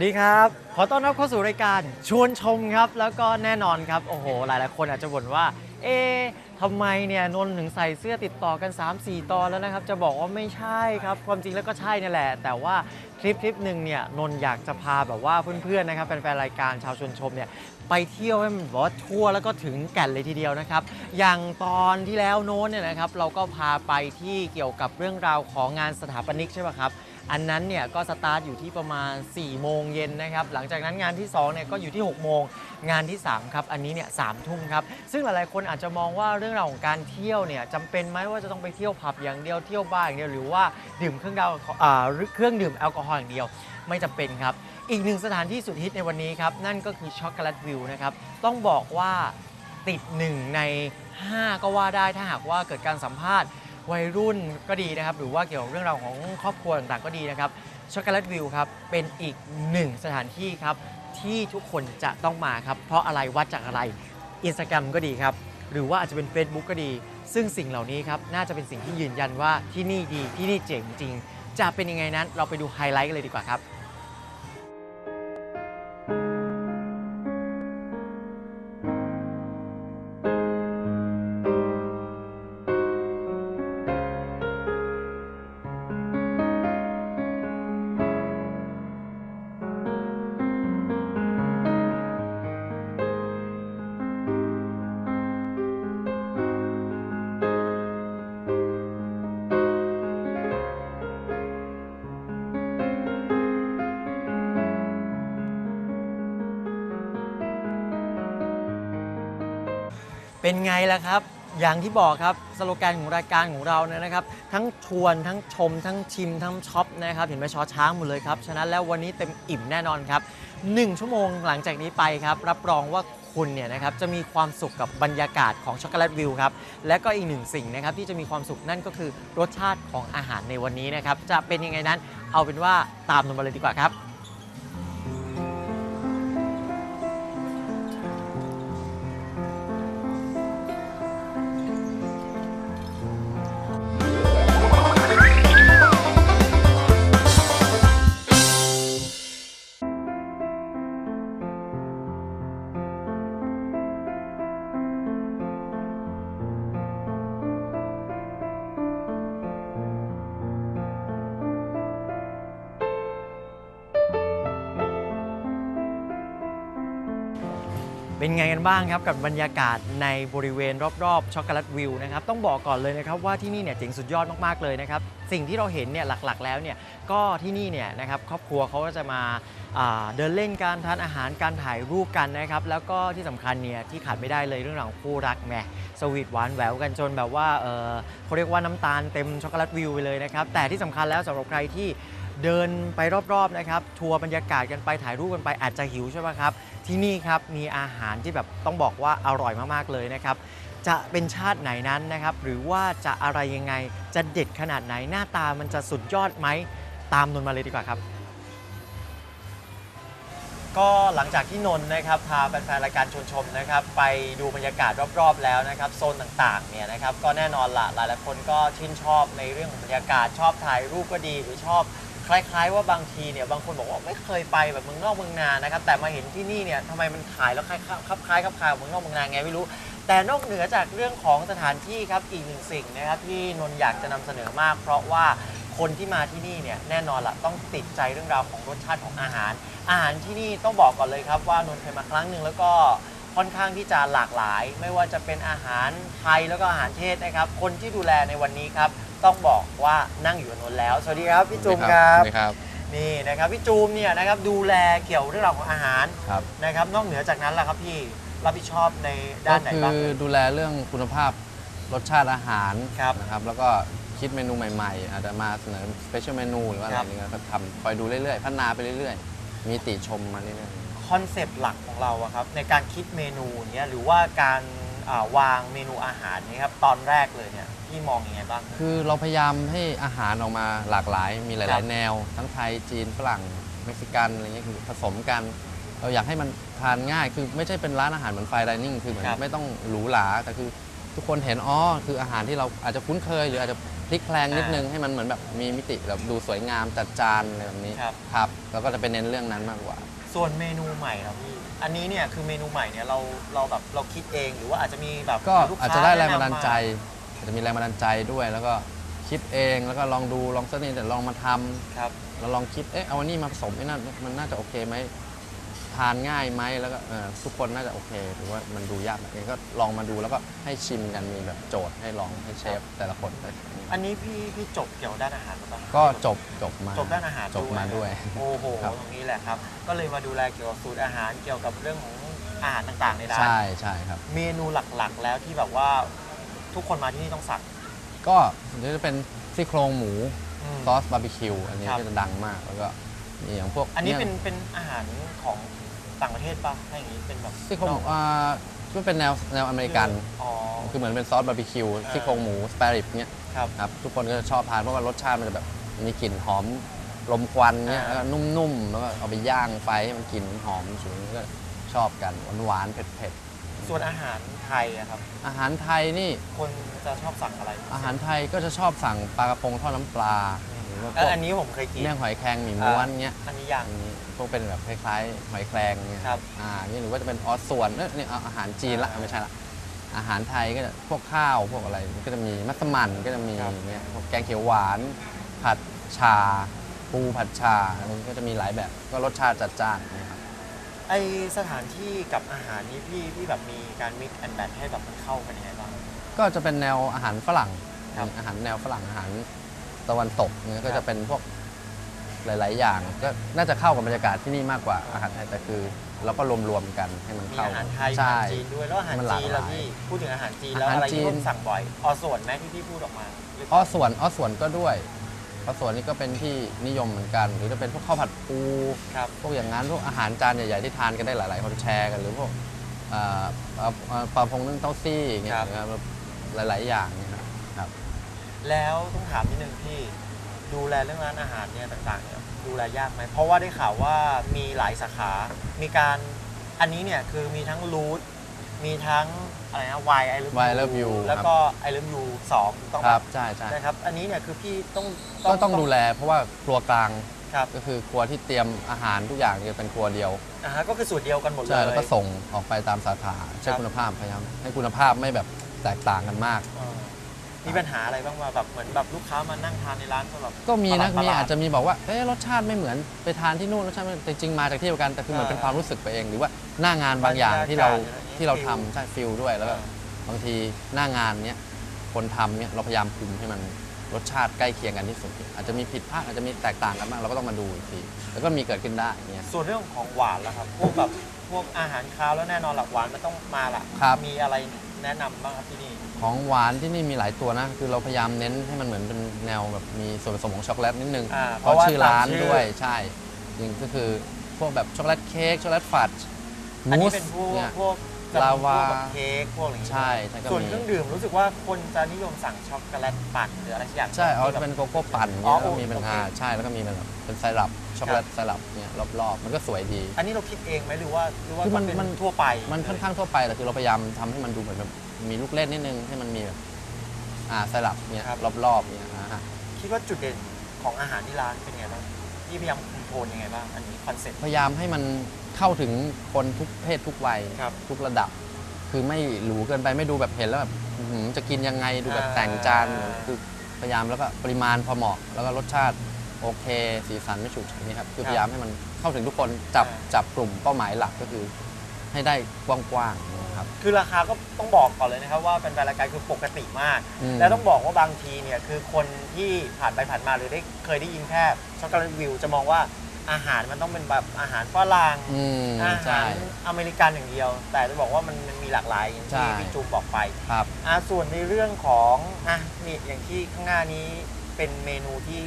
วัสดีครับ ขอต้อนรับเข้าสู่รายการชวนชมครับ แล้วก็แน่นอนครับ โอ้โห หลายๆคนอาจจะบ่นว่า เอ๊ะทำไมเนี่ยนนท์ถึงใส่เสื้อติดต่อกัน 3-4 ตอนแล้วนะครับ จะบอกว่าไม่ใช่ครับ ความจริงแล้วก็ใช่นี่แหละ แต่ว่าคลิปคลิปหนึ่งเนี่ยนนท์อยากจะพาแบบว่าเพื่อนๆนะครับแฟนๆรายการชาวชวนชมเนี่ยไปเที่ยวให้มันแบบว่าทั่วแล้วก็ถึงแก่นเลยทีเดียวนะครับ อย่างตอนที่แล้วโน้นเนี่ยนะครับเราก็พาไปที่เกี่ยวกับเรื่องราวของงานสถาปนิกใช่ไหมครับ อันนั้นเนี่ยก็สตาร์ทอยู่ที่ประมาณ 4 โมงเย็นนะครับ หลังจากนั้นงานที่2เนี่ยก็อยู่ที่ 6 โมง งานที่ 3 ครับ อันนี้เนี่ยสทุ่มครับ ซึ่งหลายๆ คนอาจจะมองว่าเรื่องราวของการเที่ยวเนี่ยจำเป็นไหมว่าจะต้องไปเที่ยวผับอย่างเดียว เที่ยวบาร์อย่างเดียว หรือว่าดื่มเครื่องดาวอ่าเครื่องดื่มแอลกอฮอล์อย่างเดียว ไม่จำเป็นครับ อีกหนึ่งสถานที่สุดฮิตในวันนี้ครับ นั่นก็คือช็อกโกแลตวิวนะครับ ต้องบอกว่าติด1ใน 5 ก็ว่าได้ถ้าหากว่าเกิดการสัมภาษณ์ วัยรุ่นก็ดีนะครับ หรือว่าเกี่ยวกับเรื่องราวของครอบครัวต่างๆก็ดีนะครับช็อกโกแลตวิวครับเป็นอีกหนึ่งสถานที่ครับที่ทุกคนจะต้องมาครับ เพราะอะไรวัดจากอะไรอินสตาแกรมก็ดีครับ หรือว่าอาจจะเป็น Facebook ก็ดี ซึ่งสิ่งเหล่านี้ครับ น่าจะเป็นสิ่งที่ยืนยันว่าที่นี่ดีที่นี่เจ๋งจริง จะเป็นยังไงนั้นเราไปดูไฮไลท์กันเลยดีกว่าครับ เป็นไงล่ะครับ อย่างที่บอกครับสโลแกนของรายการของเราเนี่ยนะครับ ทั้งชวนทั้งชม ทั้งชิม ทั้งช็อปนะครับ เห็นไหมชอช้างหมดเลยครับ ฉะนั้นแล้ววันนี้เต็มอิ่มแน่นอนครับ 1 ชั่วโมงหลังจากนี้ไปครับ รับรองว่าคุณเนี่ยนะครับจะมีความสุขกับบรรยากาศของช็อกโกแลตวิวครับ และก็อีกหนึ่งสิ่งนะครับที่จะมีความสุขนั่นก็คือรสชาติของอาหารในวันนี้นะครับจะเป็นยังไงนั้น เอาเป็นว่าตามนนมาเลยดีกว่าครับ กันบ้างครับกับบรรยากาศในบริเวณรอบๆช็อกโกแลตวิวนะครับต้องบอกก่อนเลยนะครับว่าที่นี่เนี่ยเจ๋งสุดยอดมากๆเลยนะครับสิ่งที่เราเห็นเนี่ยหลักๆ แล้วเนี่ยก็ที่นี่เนี่ยนะครับครอบครัวเขาก็จะมาาเดินเล่นการทานอาหารการถ่ายรูปกันนะครับแล้วก็ที่สำคัญเนี่ยที่ขาดไม่ได้เลยเรื่องราวของคู่รักแหมสวีทหวานแหววกันจนแบบว่าเออเขาเรียกว่าน้ำตาลเต็มช็อกโกแลตวิวไปเลยนะครับแต่ที่สำคัญแล้วสำหรับใครที่ เดินไปรอบๆนะครับ ทัวร์บรรยากาศกันไปถ่ายรูปกันไปอาจจะหิวใช่ไหมครับ ที่นี่ครับมีอาหารที่แบบต้องบอกว่าอร่อยมากๆเลยนะครับ จะเป็นชาติไหนนั้นนะครับ หรือว่าจะอะไรยังไงจะเด็ดขนาดไหนหน้าตามันจะสุดยอดไหมตามนนท์มาเลยดีกว่าครับก็หลังจากที่นนท์นะครับพาแฟนๆรายการชวนชมนะครับ ไปดูบรรยากาศรอบๆแล้วนะครับโซนต่างๆเนี่ยนะครับก็แน่นอนละหลายๆคนก็ชื่นชอบในเรื่องของบรรยากาศชอบถ่ายรูปก็ดีหรือชอบ คล้ายๆ ว่าบางทีเนี่ยบางคนบอกว่าไม่เคยไปแบบเมืองนอกเมืองนานะครับแต่มาเห็นที่นี่เนี่ยทำไมมันถ่ายแล้วคล้ายๆคล้ายๆคล้ายกับเมืองนอกเมืองนาไงไม่รู้ แต่นอกเหนือจากเรื่องของสถานที่ครับอีกหนึ่งสิ่งนะครับที่นนท์อยากจะนำเสนอมาก เพราะว่าคนที่มาที่นี่เนี่ยแน่นอนละต้องติดใจเรื่องราวของรสชาติของอาหาร อาหารที่นี่ต้องบอกก่อนเลยครับว่านนท์เคยมาครั้งหนึ่งแล้วก็ค่อนข้างที่จะหลากหลาย ไม่ว่าจะเป็นอาหารไทยแล้วก็อาหารเทศนะครับ คนที่ดูแลในวันนี้ครับ ต้องบอกว่านั่งอยู่กับนนท์แล้ว สวัสดีครับพี่จูมครับสวัสดีครับ นี่นะครับพี่จูมเนี่ยนะครับดูแลเกี่ยวเรื่องราวของอาหารครับ นะครับ นอกเหนือจากนั้นล่ะครับพี่รับผิดชอบในด้านไหนก็บ้างคือเอ่ย ดูแลเรื่องคุณภาพรสชาติอาหารครับนะครับ แล้วก็คิดเมนูใหม่ๆ อาจจะมาเสนอสเปเชียลเมนูหรือว่าอะไรครับอย่างเงี้ยก็ทำคอยดูเรื่อยๆ พัฒนาไปเรื่อยๆ มีติชมมาเรื่อยคอนเซปต์หลักของเราอะครับในการคิดเมนูเนี่ยหรือว่าการอ่าวางเมนูอาหารเนี่ยครับตอนแรกเลยเนี่ย พี่มองยังไงบ้างๆคือเราพยายามให้อาหารออกมาหลากหลาย มีหครัลาย บ ๆ แนว ทั้งไทยจีนฝรั่งเม็กซิกันอะไรเงี้ยคือผสมกัน เราอยากให้มันทานง่ายคือไม่ใช่เป็นร้านอาหารเหมือนไฟดิเนิ่งคือเหมือนครับ ไม่ต้องหรูหราแต่คือทุกคนเห็นอ๋อคืออาหารที่เราอาจจะคุ้นเคย หรืออาจจะพลิกแพลงนิดนึงให้มันเหมือนแบบมีมิติแบบดูสวยงามจัดจานอะไรแบบนี้ครับ ครับแล้วก็จะไปเน้นเรื่องนั้นมากกว่า ส่วนเมนูใหม่ครับพี่ อันนี้เนี่ยคือเมนูใหม่เนี่ยเราเราแบบเราคิดเองหรือว่าอาจจะมีแบบก็ลูค้อาจจะได้แรงบันดาลใจแนะอา จจะมีแรงบันดาลใจด้วย แล้วก็คิดเองแล้วก็ลองดูลองเสนอแต่ลองมาทำนำครับเราลองคิดเอ๊ะเอาอันนี้มาผสมไอ้นั่นมันน่าจะโอเคไหมทานง่ายไหมแล้วก็เอ่อทุกคนน่าจะโอเคหรือว่ามันดูยากไหมก็ลองมาดูแล้วก็ให้ชิมกันมีแบบโจทย์ให้ลองให้เชฟแต่ละคนได้อันนี้พี่พี่จบเกี่ยวกับด้านอาหารหรือเปล่าก็จบจบมาจบด้านอาหารจบมาด้วย โอ้โหครับ ตรงนี้แหละครับ ก็เลยมาดูแลเกี่ยวกับสูตรอาหารเกี่ยวกับเรื่องของอาหารต่างๆในร้าน ใช่ใช่ครับ เมนูหลักๆ แล้วที่แบบว่า ทุกคนมาที่นี่ต้องสั่ง ก็เดี๋ยวจะเป็นซี่โครงหมูมซอสบาร์บีคิวอันนี้ครับ ก็จะดังมากแล้วก็มีอย่างพวกอันนี้เป็นยเป็นอาหารของต่างประเทศป่ะถ้าอย่างนี้เป็นแบบซี่โครงหมูนอกอ่าก็เป็นแนวแนวอเมริกัน อ๋อ คือเหมือนเป็นซอสบาร์บีคิวอ่า ซี่โครงหมูสเปริบเนี้ยครับ ครับทุกคนก็จะชอบทานเพราะว่ารสชาติมันจะแบบมีกลิ่นหอมลมควันเนี้ยอ่า แล้วก็นุ่มๆแล้วก็เอาไปย่างไฟให้มันกลิ่นหอมฉุนก็ชอบกันหวานๆเผ็ด ส่วนอาหารไทยอะครับๆอาหารไทยนี่คนจะชอบสั่งอะไรอาหารไทยก็จะชอบสั่งปลากระพงทอดน้ำปลาหรือว่าเอพวอกอันนี้ผมเคยกินเมี่ยงหอยแครงหมี่ม้วนเงี้ยอันนี้อย่าง อันนี้พวกเป็นแบบคล้ายๆหอยแครงเงี้ยครับอ่านี่หรือว่าจะเป็นออสส่วนเอ้ยนี่เอาอาหารจีนละอ่าไม่ใช่ละอาหารไทยก็จะพวกข้าวพวกอะไรก็จะมีมัสมั่นก็จะมีครับ เงี้ยพวกแกงเขียวหวาน ผัดชา ปูผัดชาอะไรก็จะมีหลายแบบก็รสชาติจัดจ้านนะครับ ไอสถานที่กับอาหารนี้พี่พี่แบบมีการมิกแอนแบทให้แบบมันเข้ากันยังไงบ้าง ก็จะเป็นแนวอาหารฝรั่งครับอาหารแนวฝรั่งอาหารตะวันตกเนี่ยก็ครัจะบเป็นพวกหลาย ๆ อย่าง ก็น่าจะเข้ากับบรรยากาศที่นี่มากกว่าอาหารไทยแต่คือ เราก็รวมๆกันให้มันมีเข้าอาหารไทยอาใช่ หารจีนด้วยแล้วอาหารมันหลากจีนหลายแล้วพี่พูดถึงอาหารจีนแล้วอาหารอะไรจีที่น ผมสั่งบ่อยออส่วนไหมที่พี่พูดออกมาหรือเปอ้อล่าส่วนอ้อส่วนก็ด้วย อ้อส่วนนี่ก็เป็นที่นิยมเหมือนกัน หรือจะเป็นพวกข้าวผัดปูครับพวกอย่างนั้นพวกอาหารจานใหญ่ๆที่ทานกันได้หลาย ๆ คนแชร์กันหรือพวกเอ่อปลาเอ่อปลาพงนึ่งเต้าซี่อย่างเงี้ยครับ นะครับหลาย ๆ อย่างเนี่ยครับ แล้วต้องถามนิดนึงพี่ดูแลเรื่องร้านอาหารเนี่ยต่างๆเนี่ยดูแลยากไหมเพราะว่าได้ข่าวว่ามีหลายสาขา มีการอันนี้เนี่ยคือมีทั้งรูท มีทั้งอะไรนะ Y I love Why I Love You แล้วก็ I love you สองถูกต้องคปะรับใช่ใช่นะครับ อันนี้เนี่ยคือพี่ต้องก็ต้องดูแลเพราะว่าครัวกลางครับก็คือครัวที่เตรียมอาหารทุกอย่างจะเป็นครัวเดียวอ่าฮะก็คือสูตรเดียวกันหมดเลยใช่แล้วก็ส่งออกไปตามสาขาเช็คครับ คุณภาพพยายามให้คุณภาพไม่แบบแตกต่างกันมากเออมีปัญหาอะไรบ้างว่าแบบเหมือนแบบลูกค้ามานั่งทานในร้านก็แบบ ก็มีนะประหลาดๆมีอาจจะมีบอกว่าเอ๊ะรสชาติไม่เหมือนไปทานที่นู่นรสชาติไม่แต่จริงๆมาจากที่เดียวกันแต่คือเหมือนอ่าเป็นความรู้สึกไปเอง หรือว่าหน้างานบางอย่างที่เราบรรยากาศ อะไรอย่างเงี้ยที่เราฟิลทำใช่ฟิลด้วยแล้วก็บางทีหน้างานเนี้ยคนทำเนี้ยเราพยายามคุมให้มันรสชาติใกล้เคียงกันที่สุด อาจจะมีผิดพลาดอาจจะมีแตกต่างกันบ้างเราก็ต้องมาดูอีกทีแล้วก็มีเกิดขึ้นได้อย่างเงี้ยส่วนเรื่องของหวานแล้วครับพวกแบบพวกอาหารคาวแล้วแน่นอนหลักหวานมันต้องมาละครับมีอะไรแนะนำบ้างครับที่นี่ของหวานที่นี่มีหลายตัวนะ คือเราพยายามเน้นให้มันเหมือนเป็นแนวแบบมีส่วนผสมของช็อกโกแลตนิดนึงอ่าเพราะชื่อร้านเพราะว่าตามชื่อด้วยใช่จริงก็คือพวกแบบช็อกโกแลตเค้กช็อกโกแลตฟัดอันมูนี้สเป็นพวกเนี่ยพวกจะมี ลาวาพวกแบบเค้กพวกอะไรอย่างงี้ใช่ใช่ก็ส่วนมีเครื่องดื่มรู้สึกว่าคนจะนิยมสั่งช็อกโกแลตปั่นหรืออะไรสักอย่างใช่เอาที่จะแบบ เป็นโกโก้ปั่นอ๋อเนี่ยแล้วก็มีเป็นโอเคอ่าใช่แล้วก็มีเป็นแบบเป็นไซรัปช็อกโกแลตไซรัปเนี่ยรอบๆมันก็สวยดี อันนี้เราคิดเองไหมหรือว่าหรือว่าคือมันเป็นมัน ทั่วไปมันค่อนข้างทั่วไปแต่คือเราพยายามทำให้มันดูเหมือนแบบมีลูกเล่นนิดนึงให้มันมีแบบอ่าไซรัปเนี่ยรอบๆเนี่ยนะฮะ คิดว่าจุดเด่นของอาหารที่ร้านเป็นไงบ้าง ที่พยายามคุมโทนยังไงบ้าง อันนี้คอนเซ็ปต์ พยายามให้มันเข้าถึงคนทุกเพศทุกวัย ครับ ทุกระดับ คือไม่หรูเกินไปไม่ดูแบบเห็นแล้วแบบอื้อหือจะกินยังไงดูแบบอ่าแต่งจานคือพยายามแล้วก็ปริมาณพอเหมาะ แล้วก็รสชาติโอเค สีสันไม่ฉูดฉาดนี่ครับคือพยายามให้มันเข้าถึงทุกคนจับจับกลุ่มเป้าหมายหลักก็คือ ให้ได้กว้างๆนะ ครับคือราคาก็ต้องบอกก่อนเลยนะครับว่าเป็นแฟนรายการคือปกติมาก อืม แล้วต้องบอกว่าบางทีเนี่ยคือคนที่ผ่านไปผ่านมาหรือได้เคยได้ยินแค่ช็อกโกแลตวิวจะมองว่าอาหารมันต้องเป็นแบบอาหารฝรั่ง อืมอาใช่ หารอเมริกันอย่างเดียว แต่จะบอกว่ามันมันมีหลากหลายอย่างใช่ ที่พี่จูมบอกไปครับ อะส่วนในเรื่องของอะนี่อย่างที่ข้างหน้านี้เป็นเมนูที่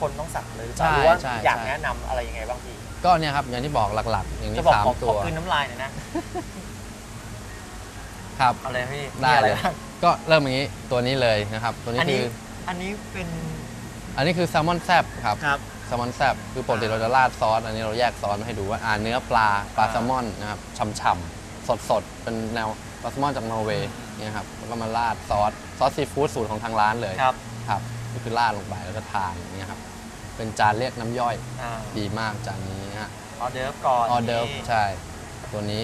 คนต้องสั่งเลยหรือเปล่าใช่หรือว่าใช่อยากใช่ แนะนำอะไรยังไงบ้างพี่ก็เนี่ยครับอย่างที่บอกหลักๆ อย่างจะนี้บอกสามขอขตัอว คืนน้ำลายหน่อยนะ ครับ เอาเลยพี่ได้มีอะเลรย บ้างก็เริ่มอย่างนี้ตัวนี้เลยนะครับ ตัวนี้อันนี้คือ อันนี้เป็นอันนี้คือแซลมอนแซบครับ ครับ แซลมอนแซบคือปกติเราจะราดซอส อันนี้เราแยกซอสมาให้ดูว่าอ่าเนื้อปลาปลาอ่าแซลมอนนะครับฉ่ำๆ สดๆ เป็นแนวปลาแซลมอนจากนอร์เวย์เนี่ยครับแล้วก็มาราดซอส ซอสซีฟู้ดสูตรของทางร้านเลยครับครับก็คือราดลงไปแล้วก็ทานอย่างเงี้ยครับ เป็นจานเรียกน้ำย่อยอ่าดีมากจานนี้ฮะออเดิร์ฟก่อนออเดิร์ฟนี่ใช่ ตัวนี้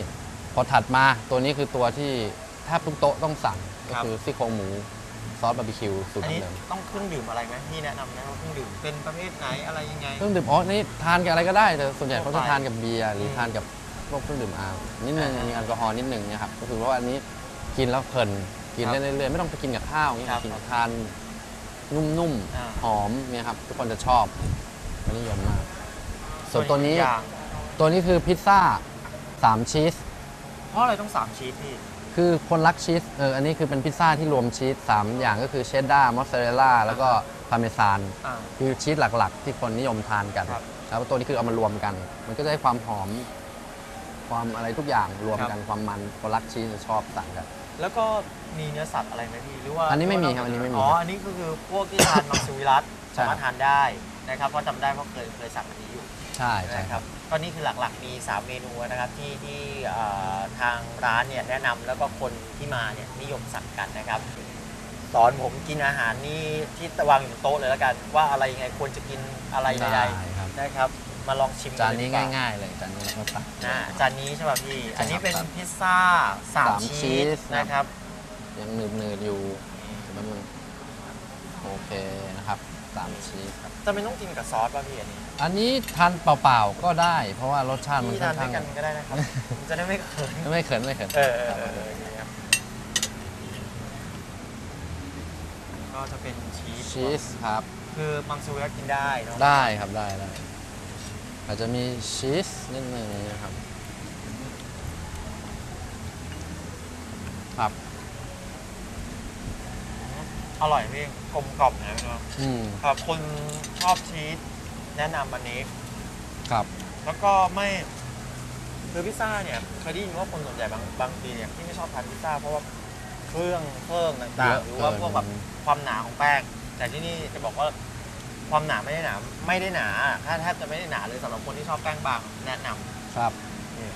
พอถัดมาตัวนี้คือตัวที่ แทบทุกโต๊ะต้องสั่งก็ครับ คือซี่โครงหมูซอสบาร์บีคิวสูตรอันนี้เดิมต้องเครื่องดื่มอะไรไหมพี่แนะนำนะว่าเครื่องดื่มเป็นประเภทไหนอะไรยังไง เครื่องดื่มอ๋อนี่ทานกับอะไรก็ได้แต่ส่วนใหญ่ทั่เขาวไปจะทานกับเบียร์หรืออมทานกับพวกเครื่องดื่มอานิดนึงอ่ามีมีแอลกอฮอล์นิดนึงเนี่ยครับก็คือเพราะว่าอันนี้กินแล้วเพลินกินครับได้เรื่อยๆไม่ต้องไปกินกับข้าวอย่างเงี้ยครับกินทานนุ่มอ่า ๆหอมเนี่ยครับทุกคนจะชอบก็นิยมมาก ส่วนตัวนี้อย่างตัวนี้คือพิซซ่าสามชีสเพราะอะไรต้องสามชีสพี่ คือคนรักชีสเอออันนี้คือเป็นพิซซ่าที่รวมชีส3อย่างก็คือเชดดาร์มอสซาเรลล่าแล้วก็พาเมซานอ่า คือชีสหลักๆ ที่คนนิยมทานกันครับแล้วตัวนี้คือเอามารวมกัน มันก็จะได้ความหอม ความอะไรทุกอย่างรวมกันความมันคนรักชีสจะชอบสั่งกัน แล้วก็มีเนื้อสัตว์อะไรไหมพี่หรือว่าอันนี้ไม่มีหครับอันนี้ไม่มีอ๋ออันนี้ก็คือพวกที่ทานมังสวิรัตใช่ สามารถทานได้นะครับเพราะจำได้เพราะเคยเคยสั่งอันนี้อยู่ ใช่ใช่นะคครัรับบก็นี่คือหลักๆมี 3 เมนูนะครับที่ที่เอ่อทางร้านเนี่ยแนะนำแล้วก็คนที่มาเนี่ยนิยมสั่งกันนะครับ สอนผมกินอาหารนี่ที่วางอยู่บนโต๊ะเลยแล้วกัน ว่าอะไรยังไงควรจะกินอะไรใดได้ครับๆนะครับ มาลองชิมจานนี้กัดีกว่ง่าย ๆ เลยจานนี้ก็ตักอ่าจานนี้ใช่ป่ะพี่ ใช่ครับอันนี้เป็นพิซซ่าสามสามชีชีสสนะครับยังหนืดๆอยู่แป๊บนึงโอเคนะครับสามชีสครับ จะไม่ต้องกินกับซอสป่ะพี่อันนี้อันนี้ทานเปล่าๆก็ได้ เพราะว่ารสชาติมันพี่ค่ทาอนนด้วข้างยกันก็ได้นะครับมันจะได้ไม่เขินไม่เขินไม่เขินเออเออเออเอออย่างเงี้ยครับก็จะเป็นชีสชีสครับ คือมังสวิรัตกินได้เนาะได้ครับได้ได้อาจจะมีชีสนิดนึงนะครับครับ อร่อยพี่กลมกล่อมนะเนาะอืมสำหรับคนชอบชีสแนะนำอันนี้ ครับ แล้วก็ไม่คือพิซซ่าเนี่ยเคยได้ยินว่าคนส่วนใหญ่บางบางทีเนี่ยที่ไม่ชอบทานพิซซ่าเพราะว่าเครื่องเครื่องต่างๆหรือว่าพวกแบบความหนาของแป้ง แต่ที่นี่จะบอกว่าความหนาไม่ได้หนาไม่ได้หนาถ้าแทบจะไม่ได้หนาเลยสำหรับคนที่ชอบแป้งบางแนะนำ ครับนี่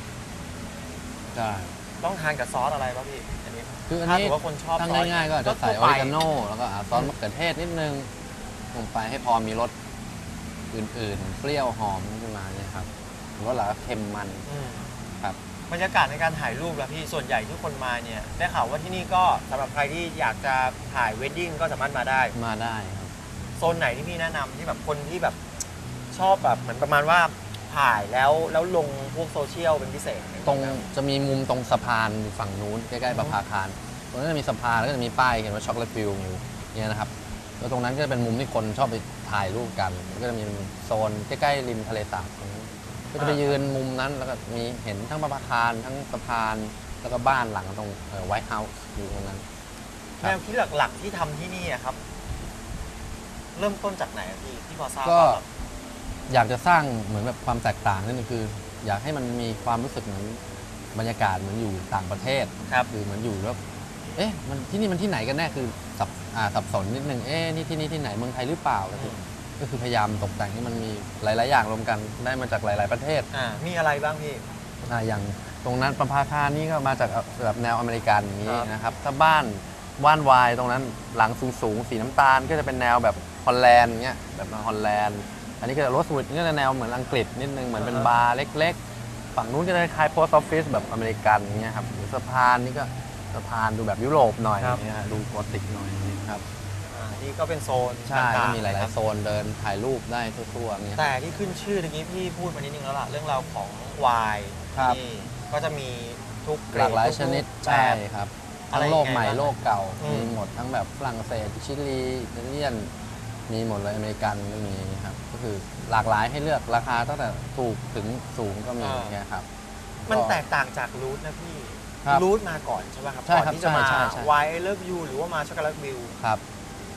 ได้ ต้องทานกับซอสอะไรป่ะพี่อันนี้คืออันถ้านี้ถือว่าคนชอบถ้าซอสง่ายๆก็อาจจะใส่อทั่อวริไปกาโน่แล้วก็อะซอสมะเขือเทศนิดนึงลงไปให้พอมีรสอื่นๆ เปรี้ยวหอมขึ้นมาเนี่ยครับรสหลักก็เค็มมัน อืมครับ บรรยากาศในการถ่ายรูปละพี่ส่วนใหญ่ที่คนมาเนี่ยได้ข่าวว่าที่นี่ก็สำหรับใครที่อยากจะถ่ายเวดดิ้งก็สามารถมาได้ มาได้ครับ โซนไหนที่พี่แนะนำที่แบบคนที่แบบชอบแบบเหมือนประมาณว่า ถ่ายแล้วแล้วลงพวกโซเชียลเป็นพิเศษตรงจะมีมุมตรงสะพานอยู่ฝั่งนู้นใกล้ๆประภาคารตรงนั้นจะมีสะพานแล้วก็จะมีป้ายเขียนว่าช็อกโกแลตฟิลอยู่เนี่ยนะครับแล้วตรงนั้นก็จะเป็นมุมที่คนชอบไปถ่ายรูปกันแล้วก็จะมีโซนใกล้ๆริมทะเลสาบตรงนั้นก็จะไปยืนมุมนั้นแล้วก็มีเห็นทั้งประภาคารทั้งสะพานแล้วก็บ้านหลังตรงไวท์เฮาส์อยู่ตรงนั้น แนวคิดหลักๆที่ทำที่นี่อะครับ เริ่มต้นจากไหนอะพี่ที่พอทราบก็ว่าแบบ อยากจะสร้างเหมือนแบบความแตกต่างนิดนึงคือ อยากให้มันมีความรู้สึกเหมือนบรรยากาศเหมือนอยู่ต่างประเทศครับ คือเหมือนอยู่แล้วเอ๊ะมันที่นี่มันที่ไหนกันแน่คือสับอ่าสับสนนิดนึงเอ๊ะนี่ที่นี่ที่ไหนเมืองไทยหรือเปล่าก็คือก็คือพยายามตกแต่งให้มันมีหลาย ๆ อย่างรวมกันได้มาจากหลาย ๆ ประเทศอ่ามีอะไรบ้างพี่อ่าอย่างตรงนั้นประภาคารนี่ก็มาจากแบบแนวอเมริกันอย่างนี้ครับนะครับ ถ้าบ้านว่านวายตรงนั้นหลังสูงๆสีน้ำตาลก็จะเป็นแนวแบบฮอลแลนด์เงี้ยแบบฮอลแลนด์ อันนี้ก็จะโรสวูดก็จะแนวเหมือนอังกฤษนิดนึงเหมือนเป็นบาร์เล็กๆ ฝั่งนู้นก็จะคล้ายโพสต์ออฟฟิศแบบอเมริกันเงี้ยครับหรือสะพานนี่ก็สะพานดูแบบยุโรปหน่อยครับเนี่ยฮะดูโกธิกหน่อยครับอ่านี่ก็เป็นโซนใช่ต่าก็งๆมีหลายนะคๆรับโซนเดินถ่ายรูปได้ทั่วๆเนี่ยแต่ที่ขึ้นชื่อตะกี้พี่พูดมานิดนึงแล้วล่ะ เรื่องราวของไวน์ครับ ที่ก็จะมีทุกเกรหลาดกหลายทุชนิดแบใช่บ ครับอะไรทั้งโลกใหม่ยังไงบ้างโลกเก่าอืม มีหมดทั้งแบบฝรั่งเศสชิลีอิตาเลียน มีหมดเลยอเมริกันก็มีครับ ก็คือหลากหลายให้เลือกราคาตั้งแต่ถูกถึงสูงก็มีเนี่ยครับ มันก็แตกต่างจากรูทนะพี่ครับรูทมาก่อนใช่ไหมครับใช่ก่อนครับที่จะมา ใช่ใช่ใช่วายเลิฟยูหรือว่ามาช็อกโกแลตวิวครับ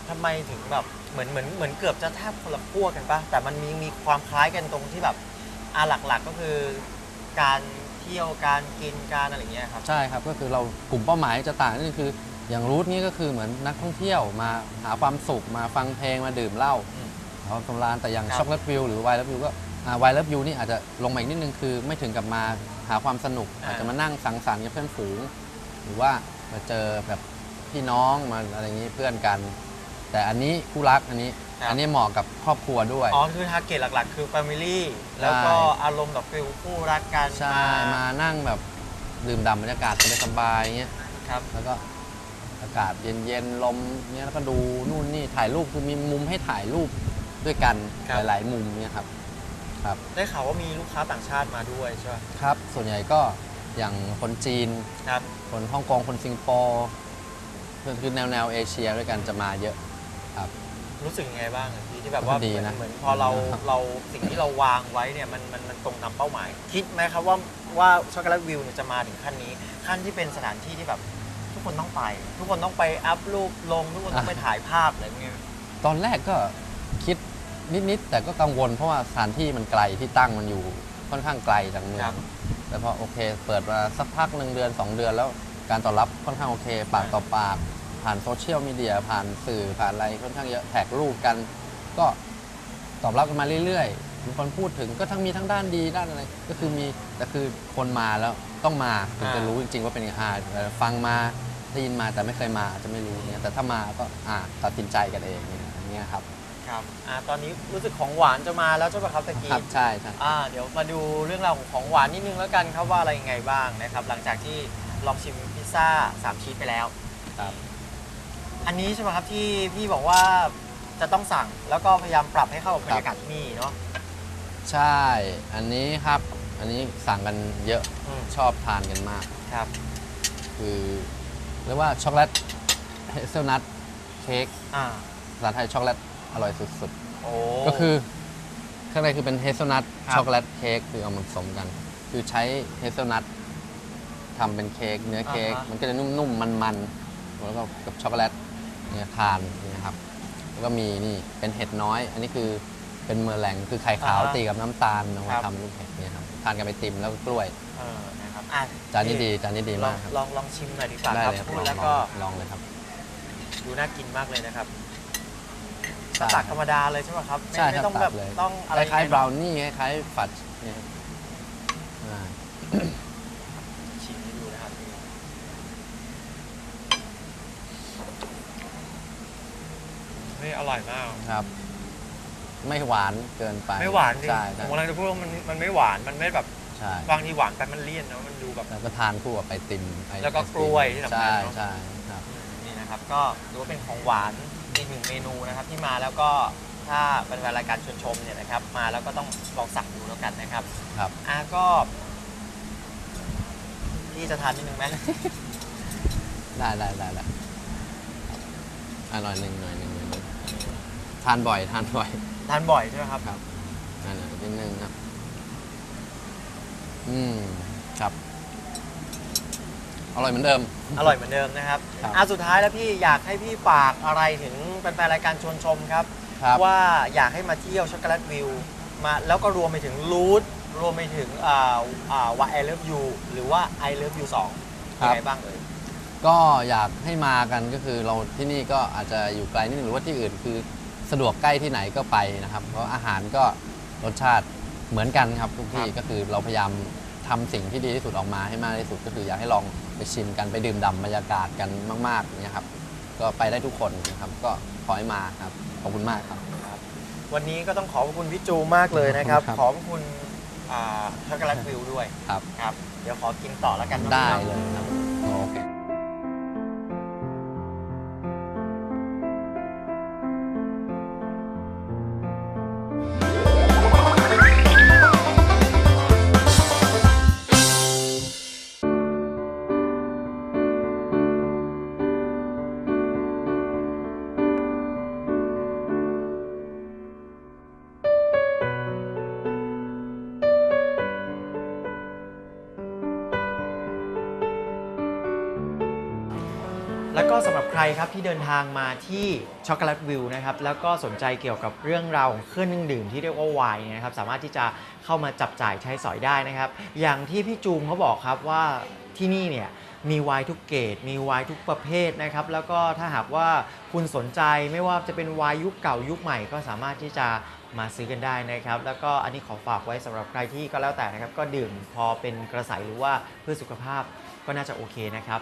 ทำไมถึงแบบเหมือนเหมือนเหมือนเกือบจะแทบคนละขั้วกันปะแต่มันมีมีความคล้ายกันตรงที่แบบอ่าหลักๆก็คือการเที่ยวการกินการอะไรอย่างเงี้ยครับ ใช่ครับก็คือเรากลุ่มเป้าหมายจะต่างนิดนึงคือ อย่างรูทนี่ก็คือเหมือนนักท่องเที่ยวมาหาความสุขมาฟังเพลงมาดื่มเหล้าอืมเอาสำราญแต่อย่างครับช็อกโกแลตวิวหรือวายลับวิวก็วายลับวิวนี่อาจจะลงมาอีกนิดนึงคือไม่ถึงกับมาหาความสนุกอ่าอาจจะมานั่งสังสรรค์กับเพื่อนฝูง หรือว่ามาเจอแบบพี่น้องมาอะไรอย่างนี้เพื่อนกัน แต่อันนี้คู่รักอันนี้ครับอันนี้เหมาะกับครอบครัวด้วย อ๋อ คือทาร์เก็ตหลักๆ คือ Family แล้วก็อารมณ์แบบฟิลคู่รักกัน ใช่ มานั่งแบบดื่มด่ำบรรยากาศสบายๆอย่างเงี้ย ครับ แล้วก็ อากาศเย็นๆลมเนี้ยแล้วก็ดูนู่นนี่ถ่ายรูปคือมีมุมให้ถ่ายรูปด้วยกันครับ หลายๆมุมเนี่ยครับ ครับได้ข่าวว่ามีลูกค้าต่างชาติมาด้วยใช่ไหมครับ ส่วนใหญ่ก็อย่างคนจีน ครับ คนฮ่องกงคนสิงคโปร์คือคือแนวแนวเอเชียด้วยกันจะมาเยอะ รู้สึกยังไงบ้างอะพี่ที่แบบว่าดีนะเหมือนพอเราเราสิ่งที่เราวางไว้เนี่ยมันมันมันตรงตามเป้าหมาย คิดไหมครับว่าว่าช็อกโกแลตวิวเนี่ยจะมาถึงขั้นนี้ ขั้นที่เป็นสถานที่ที่แบบทุ กคนต้องไป ทุกคนต้องไปอัพรูปลง ทุกคนต้องไปถ่ายภาพอะไรเงี้ยตอนแรกก็คิดนิดๆแต่ก็กังวล เพราะว่าสถานที่มันไกลที่ตั้งมันอยู่ค่อนข้างไกลจากเมืคอรังบแต่พอโอเค เปิดมาสักพักหนึ่งเดือน 2 เดือนแล้วการตอบรับค่อนข้างโอเค ปากต่อปาก ผ่านโซเชียลมีเดียผ่านสื่อผ่านอะไรค่อนข้างเยอะแท็กรูปกัน ก็ตอบรับกันมาเรื่อยๆมีคนพูดถึงก็ทั้งมีทั้งด้านดีด้านอะไร ก็คือมีแต่คือคนมาแล้วต้องมาถึงจะรู้จริงๆว่าเป็นยังไงอ่าเอ่อฟังมา ได้ยินมาแต่ไม่เคยมาอาจจะไม่รู้เนี่ยแต่ถ้ามาก็อ่าตัดสินใจกันเองเนี่ยอย่างเงี้ยครับครับอ่าตอนนี้รู้สึกของหวานจะมาแล้วใช่ไหมครับตะกี้ครับใช่ใช่อ่าเดี๋ยวมาดูเรื่องราวของของหวานนิดนึงแล้วกันครับว่าอะไรยังไงบ้างนะครับ หลังจากที่ลองชิมพิซซ่าสามชีสไปแล้วครับอันนี้ใช่ไหมครับที่พี่บอกว่าจะต้องสั่งแล้วก็พยายามปรับให้เข้ากับบรรยากาศที่นี่เนาะใช่ อันนี้ครับ อันนี้สั่งกันเยอะอืมชอบทานกันมากครับ คือ เรียกว่าช็อกโกแลตเฮเซลนัทเค้กอ่าภาษาไทยช็อกโกแลตอร่อยสุดโอ้ ๆ ก็คือข้างในคือเป็นเฮเซลนัทครับ ช็อกโกแลตเค้กคือเอามาผสมกัน คือใช้เฮเซลนัททำเป็นเค้กเนื้อเค้กอ่าฮะมันก็จะนุ่มๆ มันๆ แล้วก็กับช็อกโกแลตเนี่ยทานเนี่ยครับ แล้วก็มีนี่เป็นเห็ดน้อย อันนี้คือเป็นเมอร์แรงคือไข่ขาวอ่าฮะตีกับน้ำตาลเอาคมารับ ทำลูกเห็ดเนี่ยครับทานกับไอติมแล้วก็กล้วย เออนะครับ อะจานนี้ดีจานนี้ดีลอมางกครับลองลองชิมหน่อยดีกว่าได้ครับเลยครับพูลดองแล้วลก็องลองเลยครับ ดูน่ากินมากเลยนะครับใช่ ตักธรรมดาเลยใช่ไหมครับไม่ใช่ไม่ครับต้องแบตับกเลยต้องอะไรคล้ายๆบราวงไงนี่คล้ายๆฝัดเนี่ยครับอ่าชิมให้ดูนะครับนี่อร่อยมาก ครับ ไม่หวานเกินไปไม่หวานจริงใช่ผใช่มกำลังจะพูดว่ามันมันไม่หวานมันไม่แบบ ใช่บางทีหวานไปมันเลี่ยนนะมันดูแบบ แล้วก็ทานคู่กับไอติมไอแล้วก็ไอติมกล้วยที่สำคัญใช่เนอะ ใช่ครับ นี่นะครับก็ถือว่าเป็นของหวานอีกหนึ่งเมนูนะครับที่มาแล้วก็ถ้าเป็นรายการชวนชมเนี่ยนะครับ มาแล้วก็ต้องลองสั่งดูแล้วกันนะครับครับ อะก็พี่จะทานนิดนึงไหม ได้ได้ได้ได้อร่อยหนึ่งหน่อยหนึ่งหน่อยหนึ่งทานบ่อยทานบ่อย ทานบ่อยใช่ไหมครับ ครับอันนั้นนิดนึงครับ อืมครับ อร่อยเหมือนเดิม อร่อยเหมือนเดิมนะครับครับ อะสุดท้ายแล้วพี่อยากให้พี่ฝากอะไรถึงแฟนๆรายการชวนชมครับ ครับ ว่าอยากให้มาเที่ยวช็อกโกแลตวิวมาแล้วก็รวมไปถึงรูทรวมไปถึงอ่าอ่าว่า I love you หรือว่า I love you 2ครัยับ งไงบ้างเอ่ย ก็อยากให้มากันก็คือเราที่นี่ก็อาจจะอยู่ไกลนิดนึงหรือว่าที่อื่นคือสะดวกใกล้ที่ไหนก็ไปนะครับ เพราะอาหารก็รสชาติ เหมือนกันครับทุกที่ครับก็คือเราพยายามทำสิ่งที่ดีที่สุดออกมาให้มากที่สุด ก็คืออยากให้ลองไปชิมกันไปดื่มด่ำบรรยากาศกันมากๆเนี่ยครับก็ไปได้ทุกคนนะครับก็ขอให้มาครับขอบคุณมากครับ วันนี้ก็ต้องขอบคุณพี่จูมากเลยนะครับครับขอบคุณอ่าช็อกโกแลตวิวด้วยครับครับ เดี๋ยวขอกินต่อแล้วกันนะได้ครับเลยครับโอเค ครับที่เดินทางมาที่ช็อกโกแลตวิวนะครับแล้วก็สนใจเกี่ยวกับเรื่องราวของเครื่องดื่มที่เรียกว่าไวน์เนี่ยนะครับสามารถที่จะเข้ามาจับจ่ายใช้สอยได้นะครับ อย่างที่พี่จูมเขาบอกครับว่าที่นี่เนี่ยมีไวน์ทุกเกรดมีไวน์ทุกประเภทนะครับ แล้วก็ถ้าหากว่าคุณสนใจไม่ว่าจะเป็นไวน์ยุคเก่ายุคใหม่ก็สามารถที่จะมาซื้อกันได้นะครับ แล้วก็อันนี้ขอฝากไว้สำหรับใครที่ก็แล้วแต่นะครับ ก็ดื่มพอเป็นกระใสหรือว่าเพื่อสุขภาพก็น่าจะโอเคนะครับ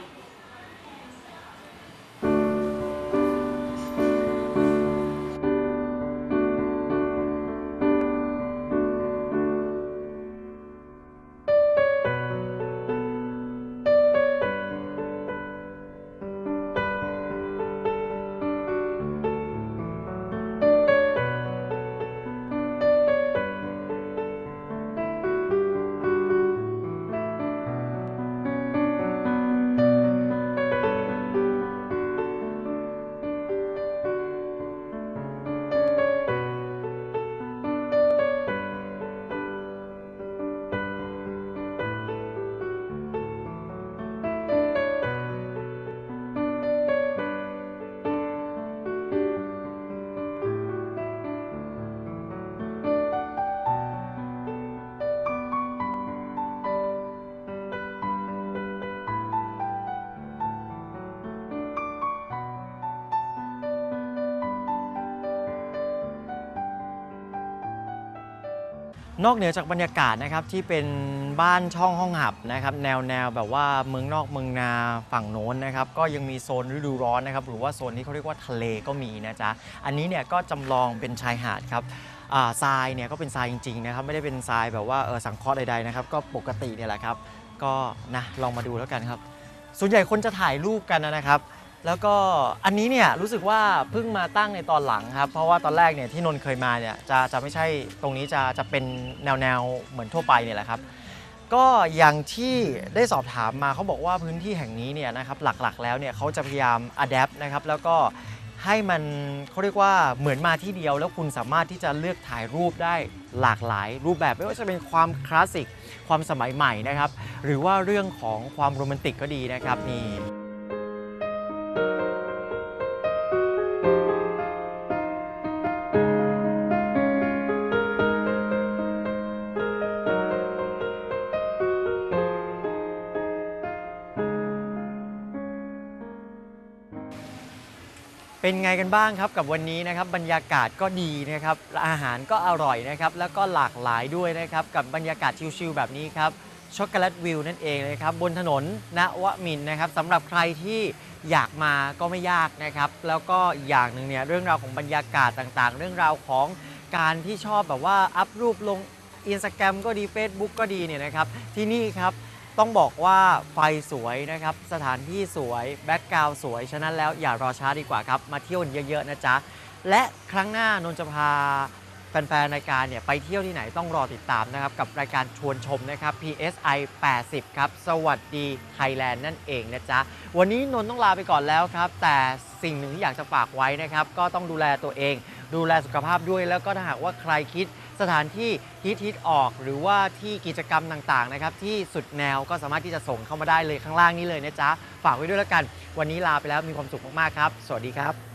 นอกเหนือจากบรรยากาศนะครับที่เป็นบ้านช่องห้องหับนะครับแนวแนวแบบว่าเมืองนอกเมืองนาฝั่งโน้นนะครับก็ยังมีโซนฤดูร้อนนะครับหรือว่าโซนที่เขาเรียกว่าทะเลก็มีนะจ๊ะอันนี้เนี่ยก็จำลองเป็นชายหาดครับทรายเนี่ยก็เป็นทรายจริงๆนะครับไม่ได้เป็นทรายแบบว่าเออสังเคราะห์ใดๆนะครับก็ปกติเนี่ยแหละครับ ก็นะลองมาดูแล้วกันครับ ส่วนใหญ่คนจะถ่ายรูปกันนะครับ แล้วก็อันนี้เนี่ยรู้สึกว่าเพิ่งมาตั้งในตอนหลังครับ เพราะว่าตอนแรกเนี่ยที่นนท์เคยมาเนี่ยจะจะไม่ใช่ตรงนี้จะจะเป็นแนวแนวเหมือนทั่วไปเนี่ยแหละครับ ก็อย่างที่ได้สอบถามมาเขาบอกว่าพื้นที่แห่งนี้เนี่ยนะครับหลักๆ แล้วเนี่ยเขาจะพยายามอัดแอปนะครับแล้วก็ให้มันเขาเรียกว่าเหมือนมาที่เดียว แล้วคุณสามารถที่จะเลือกถ่ายรูปได้หลากหลายรูปแบบไม่ว่าจะเป็นความคลาสสิกความสมัยใหม่นะครับหรือว่าเรื่องของความโรแมนติกก็ดีนะครับนี่ เป็นไงกันบ้างครับกับวันนี้นะครับบรรยากาศก็ดีนะครับอาหารก็อร่อยนะครับแล้วก็หลากหลายด้วยนะครับกับบรรยากาศชิลๆแบบนี้ครับช็อกโกแลตวิวนั่นเองเลยครับบนถนนนวมินนะครับสำหรับใครที่อยากมาก็ไม่ยากนะครับแล้วก็อีกอย่างหนึ่งเนี่ยเรื่องราวของบรรยากาศต่างๆ เรื่องราวของการที่ชอบแบบว่าอัพรูปลงอินสตาแกรมก็ดี Facebook ก็ดีเนี่ยนะครับที่นี่ครับ ต้องบอกว่าไฟสวยนะครับ สถานที่สวย แบ็กกราวสวย ฉะนั้นแล้วอย่ารอช้าดีกว่าครับ มาเที่ยวเยอะๆนะจ๊ะ และครั้งหน้านนจะพาแฟนๆ รายการเนี่ยไปเที่ยวที่ไหนต้องรอติดตามนะครับ กับรายการชวนชมนะครับ PSI 80 ครับ สวัสดีไทยแลนด์นั่นเองนะจ๊ะ วันนี้นนต้องลาไปก่อนแล้วครับ แต่สิ่งหนึ่งที่อยากจะฝากไว้นะครับ ก็ต้องดูแลตัวเอง ดูแลสุขภาพด้วยแล้วก็ถ้าหากว่าใครคิด สถานที่ฮิตฮิตออก หรือว่าที่กิจกรรมต่างๆนะครับที่สุดแนวก็สามารถที่จะส่งเข้ามาได้เลยข้างล่างนี้เลยนะจ๊ะฝากไว้ด้วยแล้วกัน วันนี้ลาไปแล้วมีความสุขมากๆครับ สวัสดีครับ